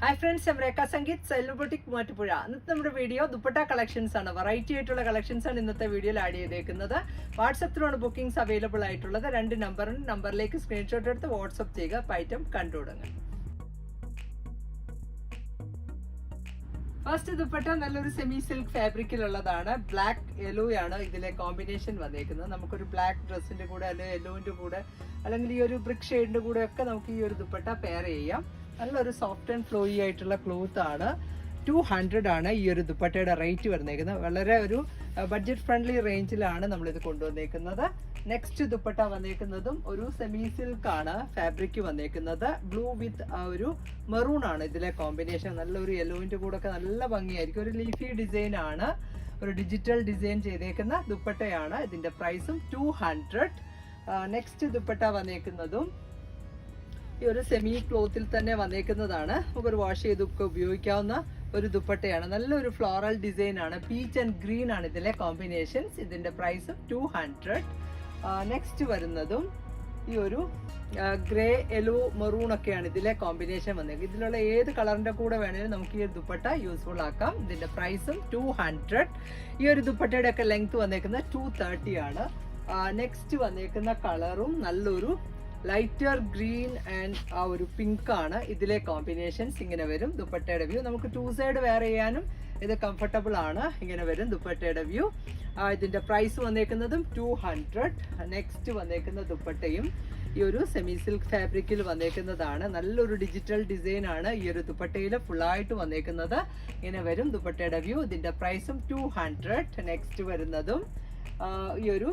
Hi friends Rekha Sangeeth സെലിബ്രിറ്റിക് മാറ്റുപുഴ ഇന്നത്തെ നമ്മുടെ വീഡിയോ ദുപ്പട്ട കളക്ഷൻസ് ആണ്. വെറൈറ്റി ആയിട്ടുള്ള കളക്ഷൻസ് ആണ് ഇന്നത്തെ വീഡിയോയിൽ ആഡ് ചെയ്തേക്കുന്നത്. വാട്സപ്പിലാണ് ബുക്കിംഗ്സ് അവൈലബിൾ ആയിട്ടുള്ളത്. രണ്ട് നമ്പറും നമ്പറിലേക്ക് സ്ക്രീൻഷോട്ട് എടുത്ത് വാട്സപ്പ് ചെയ്യുക അപ്പം ഐറ്റം കണ്ടു തുടങ്ങുക ഫസ്റ്റ് ദുപ്പട്ട നല്ലൊരു സെമി സിൽക്ക് ഫാബ്രിക്കിലുള്ളതാണ് ബ്ലാക്ക് യെല്ലോ ആണ് ഇതിലെ കോമ്പിനേഷൻ വന്നേക്കുന്നത്. നമുക്കൊരു ബ്ലാക്ക് ഡ്രസ്സിന്റെ കൂടെ അല്ലെങ്കിൽ യെല്ലോന്റെ കൂടെ അല്ലെങ്കിൽ ഈ ഒരു ബ്രിക്ക് ഷെയ്ഡിന്റെ കൂടെ ഒക്കെ നമുക്ക് ഈ ഒരു ദുപ്പട്ട പെയർ ചെയ്യാം. നല്ലൊരു സോഫ്റ്റ് ആൻഡ് ഫ്ലോയി ആയിട്ടുള്ള ക്ലോത്ത് ആണ്. ടു ഹൺഡ്രഡ് ആണ് ഈ ഒരു ദുപ്പട്ടയുടെ റേറ്റ് വന്നേക്കുന്നത്. വളരെ ഒരു ബഡ്ജറ്റ് ഫ്രണ്ട്ലി റേഞ്ചിലാണ് നമ്മളിത് കൊണ്ടുവന്നേക്കുന്നത്. നെക്സ്റ്റ് ദുപ്പട്ട വന്നേക്കുന്നതും ഒരു സെമി സിൽക്ക് ആണ് ഫാബ്രിക് വന്നേക്കുന്നത്. ബ്ലൂ വിത്ത് ആ ഒരു മെറൂൺ ആണ് ഇതിലെ കോമ്പിനേഷൻ നല്ലൊരു യെല്ലോവിന്റെ കൂടെ ഒക്കെ നല്ല ഭംഗിയായിരിക്കും. ഒരു ലീഫി ഡിസൈൻ ആണ്. ഒരു ഡിജിറ്റൽ ഡിസൈൻ ചെയ്തേക്കുന്ന ദുപ്പട്ടയാണ്. ഇതിന്റെ പ്രൈസും ടു ഹൺഡ്രഡ് നെക്സ്റ്റ് ദുപ്പട്ട വന്നേക്കുന്നതും ഈ ഒരു സെമി ക്ലോത്തിൽ തന്നെ വന്നേക്കുന്നതാണ്. നമുക്കൊരു വാഷ് ചെയ്തൊക്കെ ഉപയോഗിക്കാവുന്ന ഒരു ദുപ്പട്ടയാണ്. നല്ലൊരു ഫ്ലോറൽ ഡിസൈൻ ആണ്. പീച്ച് ആൻഡ് ഗ്രീൻ ആണ് ഇതിലെ കോമ്പിനേഷൻസ് ഇതിന്റെ പ്രൈസ് ടു ഹൺഡ്രഡ് നെക്സ്റ്റ് വരുന്നതും ഈ ഒരു ഗ്രേ യെല്ലോ മെറൂൺ ഒക്കെയാണ് ഇതിലെ കോമ്പിനേഷൻ വന്നത്. ഇതിലുള്ള ഏത് കളറിന്റെ കൂടെ വേണേലും നമുക്ക് ഈ ഒരു ദുപ്പട്ട യൂസ്ഫുൾ ആക്കാം. ഇതിന്റെ പ്രൈസും ടു ഹൺഡ്രഡ് ഈ ഒരു ദുപ്പട്ടയുടെ ഒക്കെ ലെങ്ത് വന്നേക്കുന്നത് ടു തേർട്ടി ആണ്. നെക്സ്റ്റ് വന്നേക്കുന്ന കളറും നല്ലൊരു ലൈറ്റർ ഗ്രീൻ ആൻഡ് ആ ഒരു പിങ്ക് ആണ്. ഇതിലെ കോമ്പിനേഷൻസ് ഇങ്ങനെ വരും. ദുപ്പട്ടയുടെ വ്യൂ നമുക്ക് ടു സൈഡ് വെയർ ചെയ്യാനും ഇത് കംഫർട്ടബിൾ ആണ്. ഇങ്ങനെ വരും ദുപ്പട്ടയുടെ വ്യൂ ഇതിന്റെ പ്രൈസ് വന്നേക്കുന്നതും ടു ഹൺഡ്രഡ് നെക്സ്റ്റ് വന്നേക്കുന്ന ദുപ്പട്ടയും ഈ ഒരു സെമി സിൽക്ക് ഫാബ്രിക്കിൽ വന്നേക്കുന്നതാണ്. നല്ലൊരു ഡിജിറ്റൽ ഡിസൈൻ ആണ് ഈ ഒരു ദുപ്പട്ടയിൽ ഫുള്ളായിട്ട് വന്നേക്കുന്നത്. ഇങ്ങനെ വരും ദുപ്പട്ടയുടെ വ്യൂ ഇതിന്റെ പ്രൈസും ടു ഹൺഡ്രഡ് നെക്സ്റ്റ് വരുന്നതും ഈ ഒരു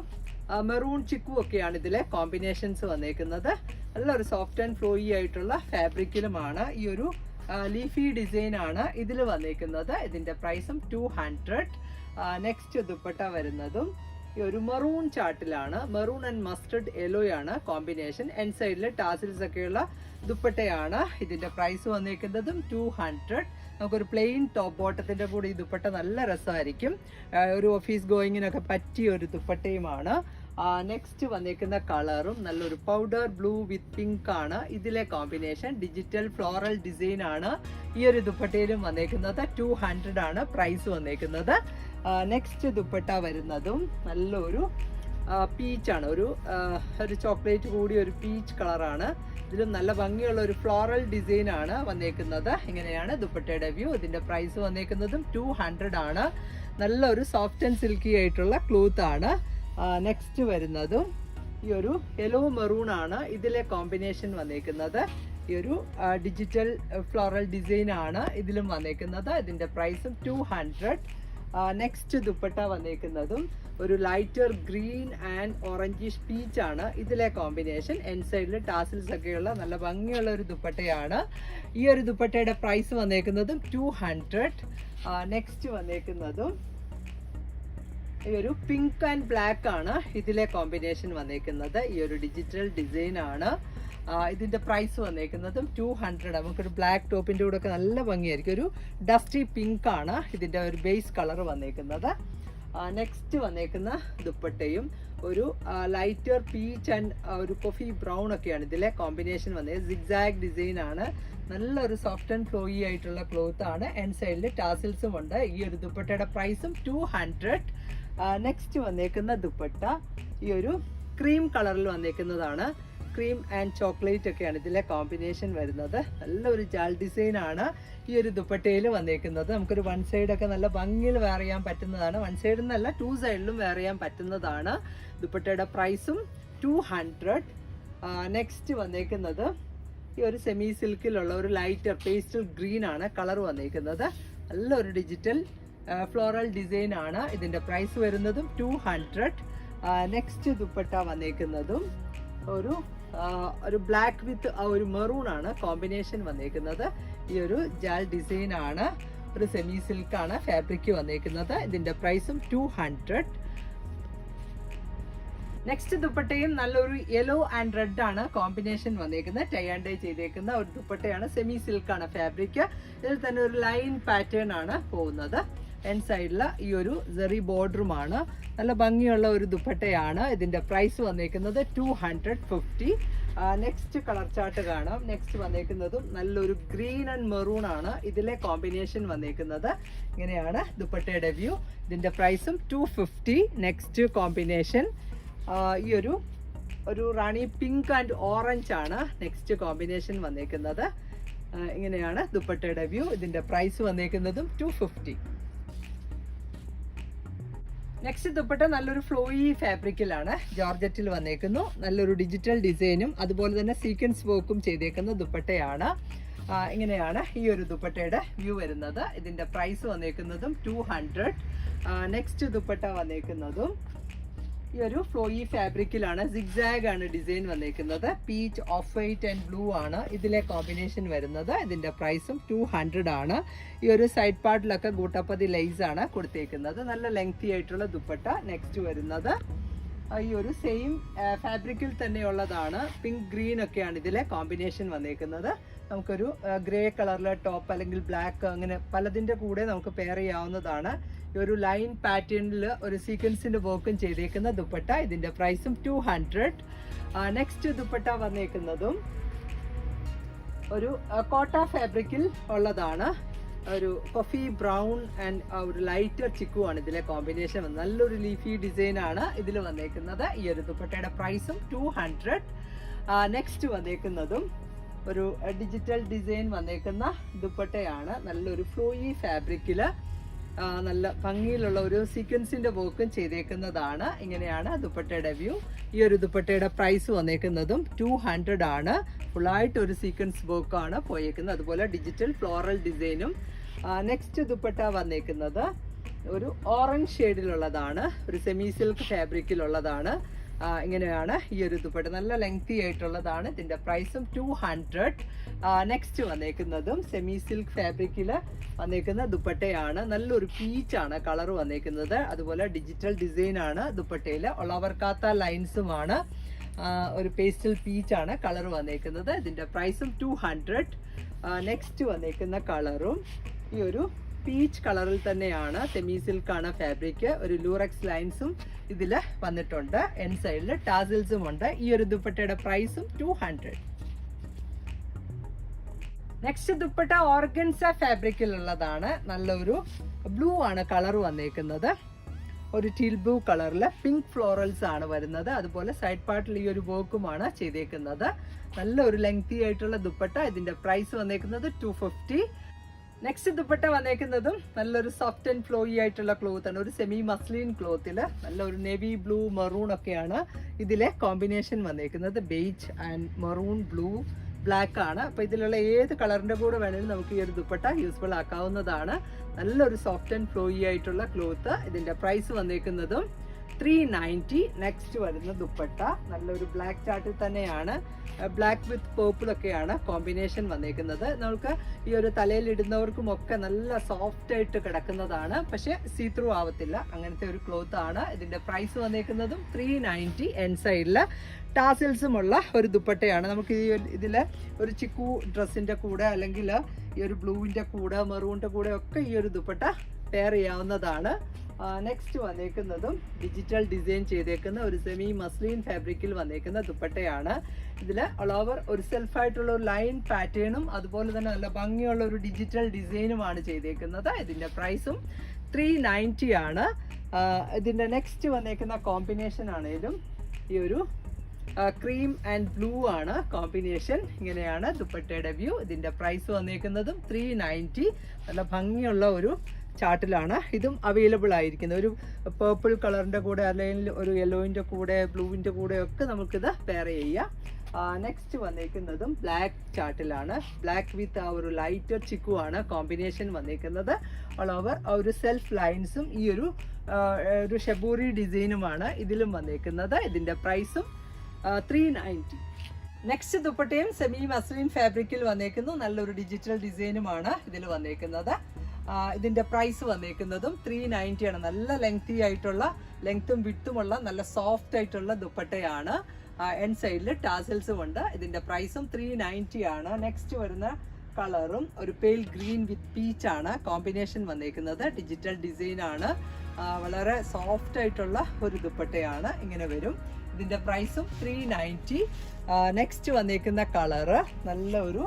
മെറൂൺ ചിക്കും ഒക്കെയാണ് ഇതിലെ കോമ്പിനേഷൻസ് വന്നേക്കുന്നത്. നല്ലൊരു സോഫ്റ്റ് ആൻഡ് ഫ്ലോയി ആയിട്ടുള്ള ഫാബ്രിക്കിലുമാണ് ഈ ഒരു ലീഫി ഡിസൈൻ ആണ് ഇതിൽ വന്നേക്കുന്നത്. ഇതിന്റെ പ്രൈസും ടു ഹൺഡ്രഡ് നെക്സ്റ്റ് ദുപ്പട്ട വരുന്നതും ഈ ഒരു മെറൂൺ ചാർട്ടിലാണ് മെറൂൺ ആൻഡ് മസ്റ്റർഡ് യെല്ലോ ആണ് കോമ്പിനേഷൻ എൻ സൈഡിൽ ടാസിൽസ് ഒക്കെയുള്ള ദുപ്പട്ടയാണ് ഇതിന്റെ പ്രൈസ് വന്നേക്കുന്നതും ടു ഹൺഡ്രഡ് നമുക്കൊരു പ്ലെയിൻ ടോപ്പ് ബോട്ടത്തിന്റെ കൂടെ ഈ ദുപ്പട്ട നല്ല രസമായിരിക്കും. ഒരു ഓഫീസ് ഗോയിങ്ങിനൊക്കെ പറ്റിയ ഒരു ദുപ്പട്ടയുമാണ്. നെക്സ്റ്റ് വന്നിരിക്കുന്ന കളറും നല്ലൊരു പൗഡർ ബ്ലൂ വിത്ത് പിങ്ക് ആണ്. ഇതിലെ കോമ്പിനേഷൻ ഡിജിറ്റൽ ഫ്ലോറൽ ഡിസൈൻ ആണ്. ഈ ഒരു ദുപ്പട്ടയിലും വന്നേക്കുന്നത് ടു ഹൺഡ്രഡ് ആണ് പ്രൈസ് വന്നേക്കുന്നത്. നെക്സ്റ്റ് ദുപ്പട്ട വരുന്നതും നല്ലൊരു പീച്ചാണ് ഒരു ഒരു ചോക്ലേറ്റ് കൂടി ഒരു പീച്ച് കളറാണ് ഇതിലും നല്ല ഭംഗിയുള്ള ഒരു ഫ്ലോറൽ ഡിസൈൻ ആണ് വന്നേക്കുന്നത്. ഇങ്ങനെയാണ് ദുപ്പട്ടയുടെ വ്യൂ ഇതിന്റെ പ്രൈസ് വന്നേക്കുന്നതും ടു ഹൺഡ്രഡ് ആണ്. നല്ലൊരു സോഫ്റ്റ് ആൻഡ് സിൽക്കി ആയിട്ടുള്ള ക്ലോത്ത് ആണ്. നെക്സ്റ്റ് വരുന്നതും ഈ ഒരു യെല്ലോ മെറൂൺ ആണ് ഇതിലെ കോമ്പിനേഷൻ വന്നേക്കുന്നത്. ഈ ഒരു ഡിജിറ്റൽ ഫ്ലോറൽ ഡിസൈൻ ആണ് ഇതിലും വന്നേക്കുന്നത്. ഇതിന്റെ പ്രൈസും ടു ഹൺഡ്രഡ് നെക്സ്റ്റ് ദുപ്പട്ട വന്നേക്കുന്നതും ഒരു lighter green and orangish peach ആണ് ഇതിലെ കോമ്പിനേഷൻ എൻ സൈഡിൽ ടാസിൽസ് ഒക്കെയുള്ള നല്ല ഭംഗിയുള്ള ഒരു ദുപ്പട്ടയാണ്. ഈ ഒരു ദുപ്പട്ടയുടെ പ്രൈസ് വന്നേക്കുന്നതും ടു ഹൺഡ്രഡ് നെക്സ്റ്റ് വന്നേക്കുന്നതും ഈ ഒരു പിങ്ക് ആൻഡ് ബ്ലാക്ക് ആണ്. ഇതിലെ കോമ്പിനേഷൻ വന്നേക്കുന്നത്. ഈ ഒരു ഡിജിറ്റൽ ഡിസൈൻ ആണ്. ഇതിന്റെ പ്രൈസ് വന്നേക്കുന്നതും ടു ഹൺഡ്രഡ് നമുക്കൊരു ബ്ലാക്ക് ടോപ്പിന്റെ കൂടെ ഒക്കെ നല്ല ഭംഗിയായിരിക്കും. ഒരു ഡസ്റ്റി പിങ്ക് ആണ് ഇതിന്റെ ഒരു ബേസ് കളർ വന്നേക്കുന്നത്. നെക്സ്റ്റ് വന്നേക്കുന്ന ദുപ്പട്ടയും ഒരു ലൈറ്റർ പീച്ച് ആൻഡ് ഒരു കോഫി ബ്രൗൺ ഒക്കെയാണ് ഇതിലെ കോമ്പിനേഷൻ വന്നത്. സിഗ്സാഗ് ഡിസൈൻ ആണ്. നല്ലൊരു സോഫ്റ്റ് ആൻഡ് ഫ്ലോയി ആയിട്ടുള്ള ക്ലോത്ത് ആണ്. എൻ സൈഡിൽ ടാസിൽസും ഉണ്ട്. ഈ ഒരു ദുപ്പട്ടയുടെ പ്രൈസും ടു ഹൺഡ്രഡ് നെക്സ്റ്റ് വന്നേക്കുന്ന ദുപ്പട്ട ഈ ഒരു ക്രീം കളറിൽ വന്നേക്കുന്നതാണ്. ക്രീം ആൻഡ് ചോക്ലേറ്റ് ഒക്കെയാണ് ഇതിലെ കോമ്പിനേഷൻ വരുന്നത്. നല്ലൊരു ജാൽ ഡിസൈൻ ആണ് ഈ ഒരു ദുപ്പട്ടയിൽ വന്നേക്കുന്നത്. നമുക്കൊരു വൺ സൈഡൊക്കെ നല്ല ഭംഗിയിൽ വെയർ ചെയ്യാൻ പറ്റുന്നതാണ്. വൺ സൈഡിൽ നിന്നല്ല ടു സൈഡിലും വെയർ ചെയ്യാൻ പറ്റുന്നതാണ്. ദുപ്പട്ടയുടെ പ്രൈസും ടു ഹൺഡ്രഡ് നെക്സ്റ്റ് വന്നേക്കുന്നത് ഈ ഒരു സെമി സിൽക്കിലുള്ള ഒരു ലൈറ്റ് പേസ്റ്റൽ ഗ്രീൻ ആണ്. കളർ വന്നേക്കുന്നത്. നല്ലൊരു ഡിജിറ്റൽ ഫ്ലോറൽ ഡിസൈൻ ആണ്. ഇതിന്റെ പ്രൈസ് വരുന്നതും ടു ഹൺഡ്രഡ് നെക്സ്റ്റ് ദുപ്പട്ട വന്നേക്കുന്നതും ഒരു ഒരു ബ്ലാക്ക് വിത്ത് ആ ഒരു മെറൂൺ ആണ് കോമ്പിനേഷൻ വന്നേക്കുന്നത്. ഈ ഒരു ജാൽ ഡിസൈൻ ആണ്. ഒരു സെമി സിൽക്ക് ആണ് ഫാബ്രിക് വന്നേക്കുന്നത്. ഇതിന്റെ പ്രൈസും ടു ഹൺഡ്രഡ് നെക്സ്റ്റ് ദുപ്പട്ടയും നല്ലൊരു യെല്ലോ ആൻഡ് റെഡ് ആണ് കോമ്പിനേഷൻ വന്നേക്കുന്നത്. ടൈ ആൻഡ് ഡൈ ചെയ്തേക്കുന്ന ഒരു ദുപ്പട്ടയാണ് സെമി സിൽക്ക് ആണ് ഫാബ്രിക് ഇതിൽ തന്നെ ഒരു ലൈൻ പാറ്റേൺ ആണ് പോകുന്നത്. എൻ സൈഡിലെ ഈ ഒരു സെറി ബോർഡറുമാണ് നല്ല ഭംഗിയുള്ള ഒരു ദുപ്പട്ടയാണ്. ഇതിന്റെ പ്രൈസ് വന്നേക്കുന്നത് two hundred fifty next colour chart കാണാം. നെക്സ്റ്റ് വന്നേക്കുന്നതും നല്ലൊരു ഗ്രീൻ ആൻഡ് മെറൂൺ ആണ്. ഇതിലെ കോമ്പിനേഷൻ വന്നേക്കുന്നത്. ഇങ്ങനെയാണ് ദുപ്പട്ടയുടെ വ്യൂ ഇതിന്റെ പ്രൈസും ടു ഫിഫ്റ്റി നെക്സ്റ്റ് കോമ്പിനേഷൻ ഈ ഒരു ഒരു റാണി പിങ്ക് ആൻഡ് ഓറഞ്ച് ആണ് നെക്സ്റ്റ് കോമ്പിനേഷൻ വന്നേക്കുന്നത്. ഇങ്ങനെയാണ് ദുപ്പട്ടയുടെ വ്യൂ ഇതിന്റെ പ്രൈസ് വന്നേക്കുന്നതും ടു ഫിഫ്റ്റി നെക്സ്റ്റ് ദുപ്പട്ട നല്ലൊരു ഫ്ലോയി ഫാബ്രിക്കിലാണ് ജോർജറ്റിൽ വന്നേക്കുന്നു. നല്ലൊരു ഡിജിറ്റൽ ഡിസൈനും അതുപോലെ തന്നെ സീക്വൻസ് വർക്കും ചെയ്തേക്കുന്ന ദുപ്പട്ടയാണ്. ഇങ്ങനെയാണ് ഈ ഒരു ദുപ്പട്ടയുടെ വ്യൂ വരുന്നത്. ഇതിന്റെ പ്രൈസ് വന്നേക്കുന്നതും ടു ഹൺഡ്രഡ് നെക്സ്റ്റ് ദുപ്പട്ട വന്നേക്കുന്നതും ഈ ഒരു ഫ്ലോയി ഫാബ്രിക്കിലാണ് സിഗ്സാഗ് ആണ് ഡിസൈൻ വന്നേക്കുന്നത്. Peach off white and blue ആണ് ഇതിലെ കോമ്പിനേഷൻ വരുന്നത്. ഇതിന്റെ പ്രൈസും ടു ഹൺഡ്രഡ് ആണ്. ഈ ഒരു സൈഡ് പാർട്ടിലൊക്കെ ഗൂട്ടപ്പതി ലൈസ് ആണ് കൊടുത്തേക്കുന്നത്. നല്ല ലെങ്തി ആയിട്ടുള്ള ദുപ്പട്ട നെക്സ്റ്റ് വരുന്നത്. ഈ ഒരു സെയിം ഫാബ്രിക്കിൽ തന്നെയുള്ളതാണ്. പിങ്ക് ഗ്രീൻ ഒക്കെയാണ് ഇതിലെ കോമ്പിനേഷൻ വന്നേക്കുന്നത്. നമുക്കൊരു ഗ്രേ കളറിലെ ടോപ്പ് അല്ലെങ്കിൽ ബ്ലാക്ക് അങ്ങനെ പലതിന്റെ കൂടെ നമുക്ക് പെയർ ചെയ്യാവുന്നതാണ്. ഒരു ലൈൻ പാറ്റേണിൽ ഒരു സീക്വൻസിന്റെ വർക്കും ചെയ്തേക്കുന്ന ദുപ്പട്ട. ഇതിന്റെ പ്രൈസും ടു ഹൺഡ്രഡ് നെക്സ്റ്റ് ദുപ്പട്ട വന്നേക്കുന്നതും ഒരു കോട്ട ഫാബ്രിക്കിൽ ഉള്ളതാണ്. ഒരു കോഫി ബ്രൗൺ ആൻഡ് ഒരു ലൈറ്റർ ചിക്കുവാണ് ഇതിലെ കോമ്പിനേഷൻ നല്ലൊരു ലീഫി ഡിസൈൻ ആണ് ഇതിൽ വന്നേക്കുന്നത്. ഈ ഒരു ദുപ്പട്ടയുടെ പ്രൈസും ടു ഹൺഡ്രഡ് നെക്സ്റ്റ് വന്നേക്കുന്നതും ഒരു ഡിജിറ്റൽ ഡിസൈൻ വന്നേക്കുന്ന ദുപ്പട്ടയാണ്. നല്ലൊരു ഫ്ലൂയി ഫാബ്രിക്കിൽ ആ, നല്ല ഭംഗിയിലുള്ള ഒരു സീക്വൻസിന്റെ വർക്കും ചെയ്തേക്കുന്നതാണ്. ഇങ്ങനെയാണ് ദുപ്പട്ടയുടെ വ്യൂ ഈ ഒരു ദുപ്പട്ടയുടെ പ്രൈസ് വന്നേക്കുന്നതും ടു ഹൺഡ്രഡ് ആണ്. ഫുള്ളായിട്ട് ഒരു സീക്വൻസ് വർക്കാണ് പോയേക്കുന്നത്. അതുപോലെ ഡിജിറ്റൽ ഫ്ലോറൽ ഡിസൈനും നെക്സ്റ്റ് ദുപ്പട്ട വന്നേക്കുന്നത് ഒരു ഓറഞ്ച് ഷെയ്ഡിലുള്ളതാണ് ഒരു സെമി സിൽക്ക് ഫാബ്രിക്കിലുള്ളതാണ് ഇങ്ങനെയാണ് ഈ ഒരു ദുപ്പട്ട. നല്ല ലെങ്തി ആയിട്ടുള്ളതാണ്. ഇതിന്റെ പ്രൈസും ടു ഹൺഡ്രഡ് നെക്സ്റ്റ് വന്നേക്കുന്നതും സെമി സിൽക്ക് ഫാബ്രിക്കിൽ വന്നേക്കുന്ന ദുപ്പട്ടയാണ്. നല്ലൊരു പീച്ചാണ് കളർ വന്നേക്കുന്നത്. അതുപോലെ ഡിജിറ്റൽ ഡിസൈൻ ആണ് ദുപ്പട്ടയിൽ ഒളവർക്കാത്ത ലൈൻസുമാണ് ഒരു പേസ്റ്റൽ പീച്ചാണ് കളർ വന്നേക്കുന്നത്. ഇതിന്റെ പ്രൈസും ടു ഹൺഡ്രഡ് നെക്സ്റ്റ് വന്നേക്കുന്ന കളറും ഈ ഒരു പീച്ച് കളറിൽ തന്നെയാണ് സെമി സിൽക്കാണ് ഫാബ്രിക്. ഒരു ലൂറക്സ് ലൈൻസും ഇതിൽ വന്നിട്ടുണ്ട്. എൻ സൈഡിൽ ടാസിൽസും ഉണ്ട്. ഈ ഒരു ദുപ്പട്ടയുടെ പ്രൈസും two hundred next dupatta organza ഫാബ്രിക്കിലുള്ളതാണ്. നല്ലൊരു ബ്ലൂ ആണ് കളർ വന്നേക്കുന്നത്. ഒരു ടീൽ ബ്ലൂ കളറിൽ പിങ്ക് ഫ്ലോറൽസ് ആണ് വരുന്നത്. അതുപോലെ സൈഡ് പാർട്ടിൽ ഈ ഒരു വർക്കുമാണ് ചെയ്തേക്കുന്നത്. നല്ല ഒരു ലെങ്തി ആയിട്ടുള്ള ദുപ്പട്ട. ഇതിന്റെ പ്രൈസ് വന്നേക്കുന്നത് ടു ഫിഫ്റ്റി നെക്സ്റ്റ് ദുപ്പട്ട വന്നേക്കുന്നതും നല്ലൊരു സോഫ്റ്റ് ആൻഡ് ഫ്ലോയി ആയിട്ടുള്ള ക്ലോത്ത് ആണ്. ഒരു സെമി മസ്ലിൻ ക്ലോത്തിൽ നല്ല ഒരു നെവി ബ്ലൂ മെറൂൺ ഒക്കെയാണ് ഇതിലെ കോമ്പിനേഷൻ വന്നേക്കുന്നത്. Beige and maroon blue black ആണ്. അപ്പൊ ഇതിലുള്ള ഏത് കളറിന്റെ കൂടെ വേണമെങ്കിലും നമുക്ക് ഈ ഒരു ദുപ്പട്ട യൂസ്ഫുൾ ആക്കാവുന്നതാണ്. നല്ലൊരു സോഫ്റ്റ് ആൻഡ് ഫ്ലോയി ആയിട്ടുള്ള ക്ലോത്ത് ഇതിന്റെ പ്രൈസ് വന്നേക്കുന്നതും ത്രീ നയന്റി നെക്സ്റ്റ് വരുന്ന ദുപ്പട്ട. നല്ലൊരു ബ്ലാക്ക് ചാർട്ടിൽ തന്നെയാണ്. ബ്ലാക്ക് വിത്ത് പേർപ്പിൾ ഒക്കെയാണ് കോമ്പിനേഷൻ വന്നേക്കുന്നത്. നമുക്ക് ഈ ഒരു തലയിൽ ഇടുന്നവർക്കും ഒക്കെ നല്ല സോഫ്റ്റ് ആയിട്ട് കിടക്കുന്നതാണ്. പക്ഷേ സീ ത്രൂ ആവത്തില്ല. അങ്ങനത്തെ ഒരു ക്ലോത്ത് ആണ്. ഇതിന്റെ പ്രൈസ് വന്നേക്കുന്നതും ത്രീ നയന്റി എൻ സൈഡിൽ ടാസിൽസുമുള്ള ഒരു ദുപ്പട്ടയാണ്. നമുക്ക് ഈ ഇതിൽ ഒരു ചിക്കു ഡ്രസ്സിന്റെ കൂടെ അല്ലെങ്കിൽ ഈ ഒരു ബ്ലൂവിന്റെ കൂടെ മെറൂണിന്റെ കൂടെ ഒക്കെ ഈ ഒരു ദുപ്പട്ട പെയർ ചെയ്യാവുന്നതാണ്. നെക്സ്റ്റ് വന്നേക്കുന്നതും ഡിജിറ്റൽ ഡിസൈൻ ചെയ്തേക്കുന്ന ഒരു സെമി മസ്ലിൻ ഫാബ്രിക്കിൽ വന്നേക്കുന്ന ദുപ്പട്ടയാണ്. ഇതിൽ ഓൾ ഓവർ ഒരു സെൽഫായിട്ടുള്ള ഒരു ലൈൻ പാറ്റേണും അതുപോലെ തന്നെ നല്ല ഭംഗിയുള്ള ഒരു ഡിജിറ്റൽ ഡിസൈനുമാണ് ചെയ്തേക്കുന്നത്. ഇതിന്റെ പ്രൈസും ത്രീ നയന്റി ആണ്. ഇതിന്റെ നെക്സ്റ്റ് വന്നേക്കുന്ന കോമ്പിനേഷൻ ആണേലും ഈ ഒരു ക്രീം ആൻഡ് ബ്ലൂ ആണ് കോമ്പിനേഷൻ ഇങ്ങനെയാണ് ദുപ്പട്ടയുടെ വ്യൂ ഇതിന്റെ പ്രൈസ് വന്നേക്കുന്നതും ത്രീ നയന്റി നല്ല ഭംഗിയുള്ള ഒരു ചാർട്ടിലാണ് ഇതും അവൈലബിൾ ആയിരിക്കുന്നത്. ഒരു പേർപ്പിൾ കളറിന്റെ കൂടെ അല്ലെങ്കിൽ ഒരു യെല്ലോയിന്റെ കൂടെ ബ്ലൂവിന്റെ കൂടെ ഒക്കെ നമുക്കിത് പെയർ ചെയ്യാം. നെക്സ്റ്റ് വന്നിരിക്കുന്നതും ബ്ലാക്ക് ചാർട്ടിലാണ് ബ്ലാക്ക് വിത്ത് ആ ഒരു ലൈറ്റർ ആണ് കോമ്പിനേഷൻ വന്നിരിക്കുന്നത് ഓൾ ഓവർ ആ ഒരു സെൽഫ് ലൈൻസും ഈ ഒരു ഒരു ഷെബൂറി ഡിസൈനുമാണ് ഇതിലും വന്നിരിക്കുന്നത് ഇതിന്റെ പ്രൈസും ത്രീ നയന്റി നെക്സ്റ്റ് ദുപ്പട്ടയും സെമി മസ്ലിൻ ഫാബ്രിക്കിൽ വന്നേക്കുന്നു. നല്ലൊരു ഡിജിറ്റൽ ഡിസൈനുമാണ് ഇതിൽ വന്നേക്കുന്നത്. ആ, ഇതിന്റെ പ്രൈസ് വന്നേക്കുന്നതും ത്രീ നയന്റി ആണ്. നല്ല ലെങ്തി ആയിട്ടുള്ള ലെങ്ത്തും വിട്ടുമുള്ള നല്ല സോഫ്റ്റ് ആയിട്ടുള്ള ദുപ്പട്ടയാണ്. എൻ സൈഡിൽ ടാസൽസും ഉണ്ട്. ഇതിന്റെ പ്രൈസും ത്രീ നയന്റി ആണ്. നെക്സ്റ്റ് വരുന്ന കളറും ഒരു പെയിൽ ഗ്രീൻ വിത്ത് പീച്ച് ആണ്. കോമ്പിനേഷൻ വന്നേക്കുന്നത്. ഡിജിറ്റൽ ഡിസൈൻ ആണ്. വളരെ സോഫ്റ്റ് ആയിട്ടുള്ള ഒരു ദുപ്പട്ടയാണ്. ഇങ്ങനെ വരും. ഇതിന്റെ പ്രൈസും ത്രീ നയന്റി നെക്സ്റ്റ് വന്നേക്കുന്ന കളറ് നല്ല ഒരു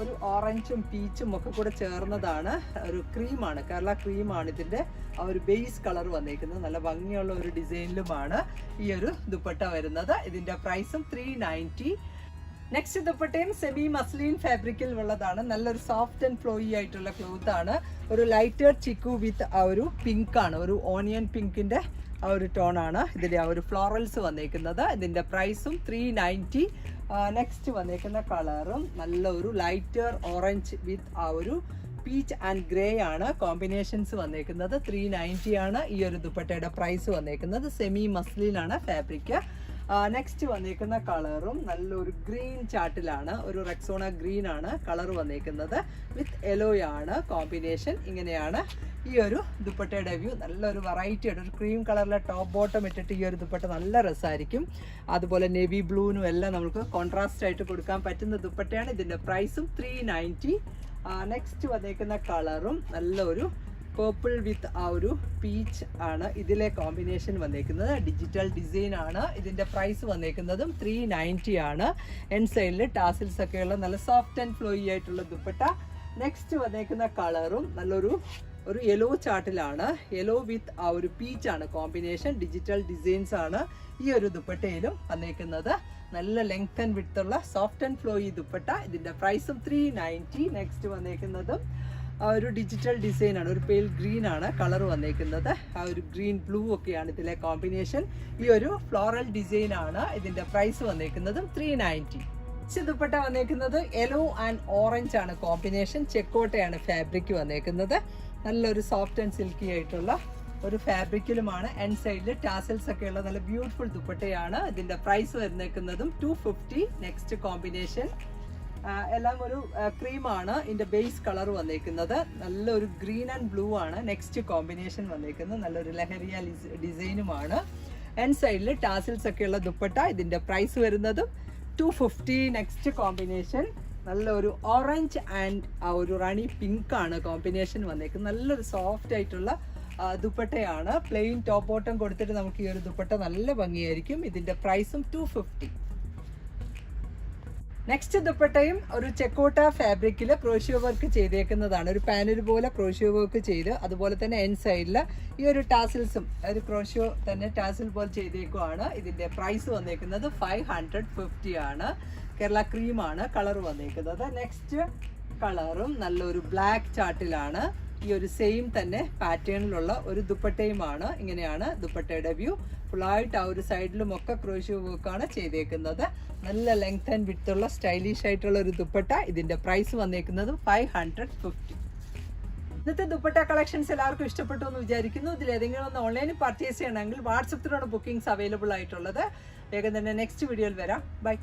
ഒരു ഓറഞ്ചും പീച്ചും ഒക്കെ കൂടെ ചേർന്നതാണ് ഒരു ക്രീമാണ്. കേരള ക്രീമാണ് ഇതിന്റെ ആ ഒരു ബേസ് കളർ വന്നിരിക്കുന്നത് നല്ല ഭംഗിയുള്ള ഒരു ഡിസൈനിലുമാണ് ഈ ഒരു ദുപ്പട്ട വരുന്നത്. ഇതിന്റെ പ്രൈസും ത്രീ നയന്റി നെക്സ്റ്റ് ദുപ്പട്ടയും സെമി മസ്ലിൻ ഫാബ്രിക്കിൽ ഉള്ളതാണ്. നല്ലൊരു സോഫ്റ്റ് ആൻഡ് ഫ്ലോയി ആയിട്ടുള്ള ക്ലോത്ത് ആണ്. ഒരു ലൈറ്റർ ചിക്കു വിത്ത് ആ ഒരു പിങ്ക് ആണ്. ഒരു ഓണിയൻ പിങ്കിന്റെ ആ ഒരു ടോൺ ആണ് ഇതിന്റെ ആ ഒരു ഫ്ലോറൽസ് വന്നേക്കുന്നത്. ഇതിന്റെ പ്രൈസും ത്രീ നയന്റി നെക്സ്റ്റ് വന്നേക്കുന്ന കളറും നല്ല ഒരു ലൈറ്റർ ഓറഞ്ച് വിത്ത് ആ ഒരു പീച്ച് ആൻഡ് ഗ്രേ ആണ്. കോമ്പിനേഷൻസ് വന്നേക്കുന്നത് ത്രീ നയന്റി ആണ്. ഈ ഒരു ദുപ്പട്ടയുടെ പ്രൈസ് വന്നേക്കുന്നത് സെമി മസ്ലിനാണ് ഫാബ്രിക് നെക്സ്റ്റ് വന്നേക്കുന്ന കളറും നല്ലൊരു ഗ്രീൻ ചാട്ടിലാണ് ഒരു റെക്സോണ ഗ്രീൻ ആണ് കളർ വന്നേക്കുന്നത്. വിത്ത് യെലോയാണ് കോമ്പിനേഷൻ ഇങ്ങനെയാണ് ഈ ഒരു ദുപ്പട്ടയുടെ വ്യൂ നല്ലൊരു വെറൈറ്റി ആയിട്ട് ഒരു ക്രീം കളറിലെ ടോപ്പ് ബോട്ടം ഇട്ടിട്ട് ഈ ഒരു ദുപ്പട്ട നല്ല രസമായിരിക്കും അതുപോലെ നേവി ബ്ലൂനും എല്ലാം നമുക്ക് കോൺട്രാസ്റ്റ് ആയിട്ട് കൊടുക്കാൻ പറ്റുന്ന ദുപ്പട്ടയാണ്. ഇതിന്റെ പ്രൈസും ത്രീ നയന്റി നെക്സ്റ്റ് വന്നേക്കുന്ന കളറും നല്ലൊരു പേർപ്പിൾ വിത്ത് ആ ഒരു പീച്ച് ആണ് ഇതിലെ കോമ്പിനേഷൻ വന്നേക്കുന്നത്. ഡിജിറ്റൽ ഡിസൈൻ ആണ് ഇതിന്റെ പ്രൈസ് വന്നേക്കുന്നതും ത്രീ നയന്റി ആണ്. എൻ സൈഡിൽ ടാസിൽസ് ഒക്കെയുള്ള നല്ല സോഫ്റ്റ് ആൻഡ് ഫ്ലോയി ആയിട്ടുള്ള ദുപ്പട്ട. നെക്സ്റ്റ് വന്നേക്കുന്ന കളറും നല്ലൊരു ഒരു യെല്ലോ ചാർട്ടിലാണ് യെല്ലോ വിത്ത് ആ ഒരു പീച്ച് ആണ് കോമ്പിനേഷൻ ഡിജിറ്റൽ ഡിസൈൻസ് ആണ് ഈ ഒരു ദുപ്പട്ടയിലും വന്നേക്കുന്നത്. നല്ല ലെങ്ത് ആൻഡ് വിത്ത് ഉള്ള സോഫ്റ്റ് ആൻഡ് ഫ്ലോയി ദുപ്പട്ട. ഇതിന്റെ പ്രൈസും ത്രീ നയന്റി നെക്സ്റ്റ് വന്നേക്കുന്നതും ആ ഒരു ഡിജിറ്റൽ ഡിസൈൻ ആണ് ഒരു പെയിൽ ഗ്രീൻ ആണ് കളർ വന്നേക്കുന്നത്. ആ ഒരു ഗ്രീൻ ബ്ലൂ ഒക്കെയാണ് ഇതിലെ കോമ്പിനേഷൻ ഈ ഒരു ഫ്ലോറൽ ഡിസൈൻ ആണ് ഇതിന്റെ പ്രൈസ് വന്നേക്കുന്നതും ത്രീ നയന്റി ദുപ്പട്ട വന്നേക്കുന്നത് യെല്ലോ ആൻഡ് ഓറഞ്ച് ആണ് കോമ്പിനേഷൻ ചെക്കോട്ടയാണ് ഫാബ്രിക് വന്നേക്കുന്നത്. നല്ലൊരു സോഫ്റ്റ് ആൻഡ് സിൽക്കി ആയിട്ടുള്ള ഒരു ഫാബ്രിക്കിലുമാണ് എൻ സൈഡിൽ ടാസൽസ് ഒക്കെ ഉള്ള നല്ല ബ്യൂട്ടിഫുൾ ദുപ്പട്ടയാണ് ഇതിന്റെ പ്രൈസ് വരുന്നേക്കുന്നതും ടു ഫിഫ്റ്റി നെക്സ്റ്റ് കോമ്പിനേഷൻ എല്ലാം ഒരു ക്രീമാണ് ഇതിന്റെ ബേസ് കളർ വന്നേക്കുന്നത്. നല്ലൊരു ഗ്രീൻ ആൻഡ് ബ്ലൂ ആണ്. നെക്സ്റ്റ് കോമ്പിനേഷൻ വന്നേക്കുന്നത്. നല്ലൊരു ലഹരിയ ഡിസൈനുമാണ്. എൻ സൈഡിൽ ടാസിൽസ് ഒക്കെ ഉള്ള ദുപ്പട്ട ഇതിന്റെ പ്രൈസ് വരുന്നതും ടു ഫിഫ്റ്റി നെക്സ്റ്റ് കോമ്പിനേഷൻ നല്ലൊരു ഓറഞ്ച് ആൻഡ് ഒരു റണി പിങ്ക് ആണ് കോമ്പിനേഷൻ വന്നേക്കുന്നത്. നല്ലൊരു സോഫ്റ്റ് ആയിട്ടുള്ള ദുപ്പട്ടയാണ്. പ്ലെയിൻ ടോപ്പ് ബോട്ടം കൊടുത്തിട്ട് നമുക്ക് ഈ ഒരു ദുപ്പട്ട നല്ല ഭംഗിയായിരിക്കും. ഇതിന്റെ പ്രൈസും ടു ഫിഫ്റ്റി നെക്സ്റ്റ് ദുപ്പട്ടയും ഒരു ചെക്കോട്ട ഫാബ്രിക്കിൽ ക്രോഷ്യോ വർക്ക് ചെയ്തേക്കുന്നതാണ്. ഒരു പാനൽ പോലെ ക്രോഷ്യോ വർക്ക് ചെയ്ത് അതുപോലെ തന്നെ എൻ സൈഡിൽ ഈ ഒരു ടാസിൽസും ഒരു ക്രോഷ്യോ തന്നെ ടാസിൽ പോലെ ചെയ്തേക്കുവാണ്. ഇതിന്റെ പ്രൈസ് വന്നേക്കുന്നത് ഫൈവ് ഹൺഡ്രഡ് ഫിഫ്റ്റി ആണ്. കേരള ക്രീമാണ് കളർ വന്നേക്കുന്നത്. നെക്സ്റ്റ് കളറും നല്ലൊരു ബ്ലാക്ക് ചാർട്ടിലാണ് ഈ ഒരു സെയിം തന്നെ പാറ്റേണിലുള്ള ഒരു ദുപ്പട്ടയുമാണ്. ഇങ്ങനെയാണ് ദുപ്പട്ടയുടെ വ്യൂ ഫുള്ളായിട്ട് ആ ഒരു സൈഡിലും ഒക്കെ ക്രോഷ്യോ വർക്കാണ് ചെയ്തേക്കുന്നത്. നല്ല ലെങ്ത് ആൻഡ് വിത്ത് ഉള്ള സ്റ്റൈലിഷ് ആയിട്ടുള്ള ഒരു ദുപ്പട്ട. ഇതിന്റെ പ്രൈസ് വന്നേക്കുന്നത് ഫൈവ് ഹൺഡ്രഡ് ഫിഫ്റ്റി ഇന്നത്തെ ദുപ്പട്ട കളക്ഷൻസ് എല്ലാവർക്കും ഇഷ്ടപ്പെട്ടു എന്ന് വിചാരിക്കുന്നു. ഇതിൽ ഏതെങ്കിലും ഒന്ന് ഓൺലൈനിൽ പർച്ചേസ് ചെയ്യണമെങ്കിൽ വാട്സപ്പിലാണ് ബുക്കിംഗ്സ് അവൈലബിൾ ആയിട്ടുള്ളത്. വേഗം തന്നെ നെക്സ്റ്റ് വീഡിയോയിൽ വരാം. ബൈ